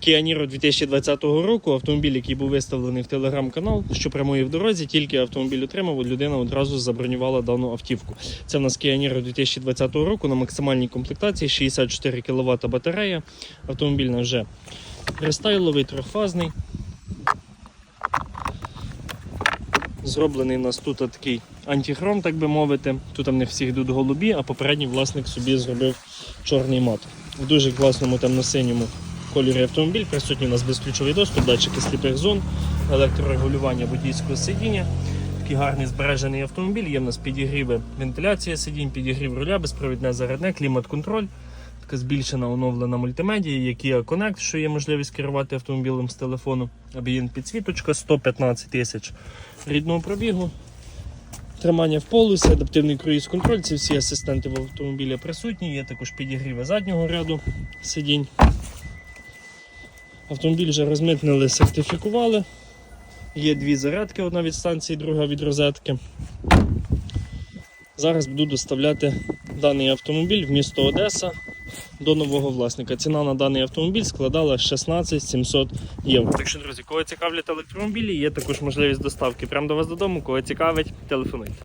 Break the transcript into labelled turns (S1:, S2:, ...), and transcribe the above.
S1: Kia Niro 2020 року. Автомобіль, який був виставлений в телеграм-канал, що прямує в дорозі, тільки автомобіль отримав, людина одразу забронювала дану автівку. Це в нас Kia Niro 2020 року на максимальній комплектації 64 кВт батарея. Автомобіль на вже рестайловий, трьохфазний. Зроблений у нас тут такий антихром, так би мовити. Тут там не всі йдуть голубі, а попередній власник собі зробив чорний мат. В дуже класному темно-синьому кольорі автомобіль. Присутній у нас безключовий доступ, датчики сліпих зон, електрорегулювання водійського сидіння. Такий гарний збережений автомобіль. Є в нас підігріви вентиляція сидінь, підігрів руля, безпровідне зарядне, клімат-контроль. Така збільшена оновлена мультимедія, є Kia Connect, що є можливість керувати автомобілем з телефону. Об'єм підсвіточка 115 тисяч рідного пробігу. Тримання в полусі, адаптивний круїз-контроль. Ці всі асистенти в автомобілі присутні. Є також підігріви заднього ряду сидінь. Автомобіль вже розмитнили, сертифікували. Є дві зарядки, одна від станції, друга від розетки. Зараз буду доставляти даний автомобіль в місто Одеса до нового власника. Ціна на даний автомобіль складала 16 700 євро. Так що, друзі, кого цікавлять електромобілі, є також можливість доставки прямо до вас додому. Кого цікавить, телефонуйте.